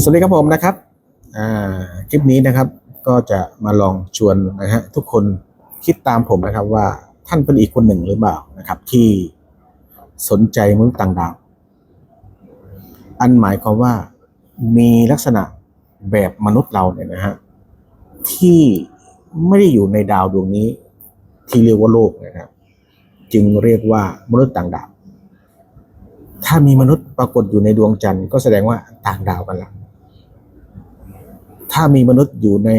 สวัสดีครับผมนะครับคลิปนี้นะครับก็จะมาลองชวนนะฮะทุกคนคิดตามผมนะครับว่าท่านเป็นอีกคนหนึ่งหรือเปล่านะครับ ที่สนใจมนุษย์ต่างดาว อันหมายความว่ามีลักษณะแบบมนุษย์เราเนี่ยนะฮะที่ไม่ได้อยู่ในดาวดวงนี้ที่เรียกว่าโลกนะครับจึงเรียกว่ามนุษย์ต่างดาว ถ้ามีมนุษย์ปรากฏอยู่ในดวงจันทร์ก็แสดงว่าต่างดาวกันละถ้ามีมนุษย์อยู่ใน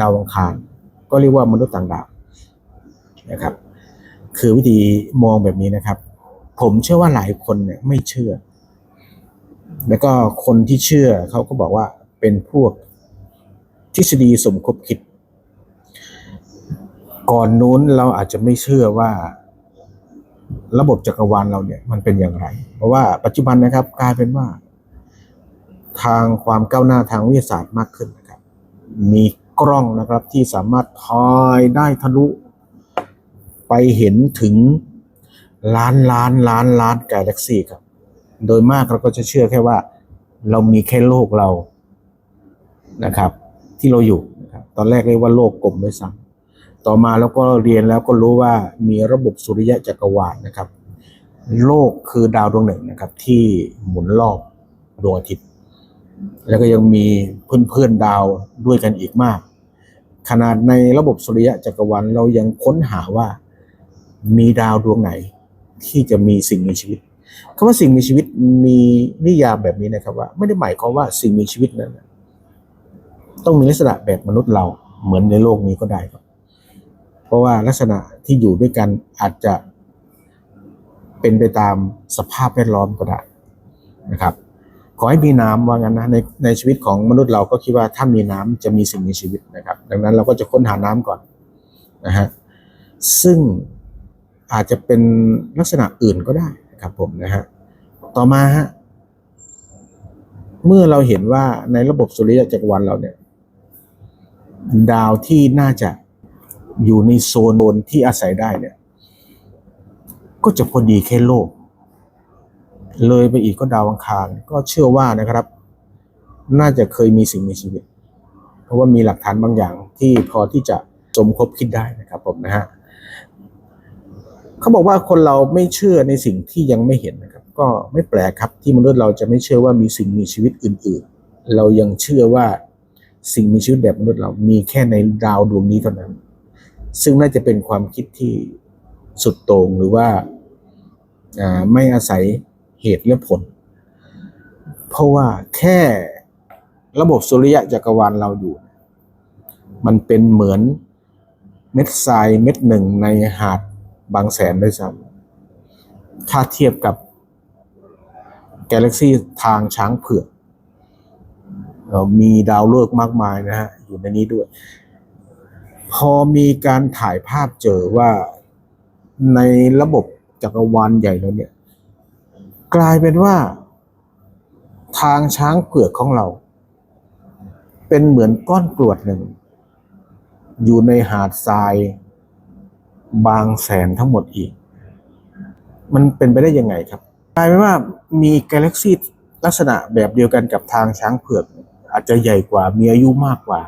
ดาวอังคาร ก็เรียกว่ามนุษย์ต่างดาวนะครับ คือวิธีมองแบบนี้นะครับ ผมเชื่อว่าหลายคนเนี่ยไม่เชื่อ แล้วก็คนที่เชื่อเขาก็บอกว่าเป็นพวกทฤษฎีสมคบคิด ก่อนนู้นเราอาจจะไม่เชื่อว่า ระบบจักรวาลเราเนี่ยมันเป็นอย่างไร เพราะว่าปัจจุบันนะครับกลายเป็นว่า ทางความก้าวหน้าทางวิทยาศาสตร์มากขึ้นนะครับ มีกล้องนะครับที่สามารถถ่ายได้ทะลุ ไปเห็นถึงล้านล้านล้านล้านกาแล็กซี่ครับ โดยมากเราก็จะเชื่อแค่ว่า เรามีแค่โลกเรานะครับ ที่เราอยู่นะครับ ตอนแรกเรียกว่าโลกกลมด้วยซ้ำ ต่อมาแล้วก็เรียนแล้วก็รู้ว่ามีระบบสุริยะจักรวาลนะครับ โลกคือดาวดวงหนึ่งนะครับ ที่หมุนรอบดวงอาทิตย์ แล้วก็ยังมีเพื่อนๆดาวด้วยกันอีกมาก ขนาดในระบบสุริยะจักรวาลเรายังค้นหาว่ามีดาวดวงไหนที่จะมีสิ่งมีชีวิตคำว่าสิ่งมีชีวิตมีนิยามแบบนี้นะครับว่า ไม่ได้หมายความว่าสิ่งมีชีวิตนั้นต้องมีลักษณะแบบมนุษย์เราเหมือนในโลกนี้ก็ได้ครับ เพราะว่าลักษณะที่อยู่ด้วยกันอาจจะเป็นไปตามสภาพแวดล้อมก็ได้นะครับ ขอให้มีน้ำว่างั้นนะในในชีวิตของมนุษย์เราก็คิดว่าถ้ามีน้ำจะมีสิ่งมีชีวิตนะครับ ดังนั้นเราก็จะค้นหาน้ำก่อนนะฮะซึ่งอาจจะเป็นลักษณะอื่นก็ได้ครับผมนะฮะต่อมาฮะเมื่อเราเห็นว่าในระบบสุริยะจักรวาลเราเนี่ย ดาวที่น่าจะ อยู่ในโซนที่อาศัยได้เนี่ย ก็จะพอดีแค่โลก เลยไปอีกก็ดาวอังคาร ก็เชื่อว่านะครับ น่าจะเคยมีสิ่งมีชีวิต เพราะว่ามีหลักฐานบางอย่างที่พอที่จะสมคบคิดได้นะครับผมนะฮะเขาบอกว่าคนเราไม่เชื่อในสิ่งที่ยังไม่เห็นนะครับ ก็ไม่แปลกครับที่มนุษย์เราจะไม่เชื่อว่ามีสิ่งมีชีวิตอื่น ๆ เรายังเชื่อว่าสิ่งมีชีวิตแบบมนุษย์เรามีแค่ในดาวดวงนี้เท่านั้น ซึ่งน่าจะเป็นความคิดที่สุดโต่งหรือว่าไม่อาศัยเหตุและผล เพราะว่าแค่ระบบสุริยะจักรวาลเราอยู่ มันเป็นเหมือนเม็ดทรายเม็ดหนึ่งในหาดบางแสนด้วยซ้ำถ้าเทียบกับกาแล็กซี่ทางช้างเผือกเอ่อมีดาวฤกษ์มากมายนะฮะ อยู่ในนี้ด้วย พอมีการถ่ายภาพเจอว่าในระบบจักรวาลใหญ่แล้วเนี่ย กลายเป็นว่า ทางช้างเผือกของเรา เป็นเหมือนก้อนกรวดหนึ่ง อยู่ในหาดทราย บางแสนทั้งหมดอีก มันเป็นไปได้ยังไงครับ กลายเป็นว่ามีกาแล็กซีลักษณะแบบเดียวกันกับทางช้างเผือก อาจจะใหญ่กว่า มีอายุมากกว่า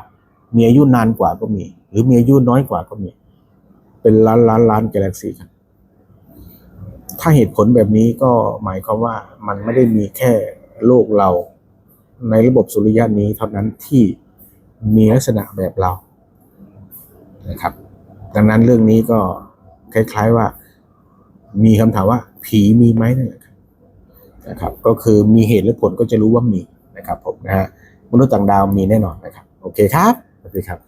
มีอายุนานกว่าก็มี หรือมีอายุน้อยกว่าก็มี เป็นล้านล้านล้านกาแล็กซี่ครับถ้าเหตุผลแบบนี้ก็หมายความว่ามันไม่ได้มีแค่โลกเรา ในระบบสุริยะนี้เท่านั้นที่มีลักษณะแบบเรานะครับ ดังนั้นเรื่องนี้ก็คล้าย ๆว่า มีคำถามว่า ผีมีไหมนั่นแหละครับนะครับ ก็คือมีเหตุและผลก็จะรู้ว่ามีนะครับผมนะฮะมนุษย์ต่างดาวมีแน่นอนนะครับ โอเคครับสวัสดีครับ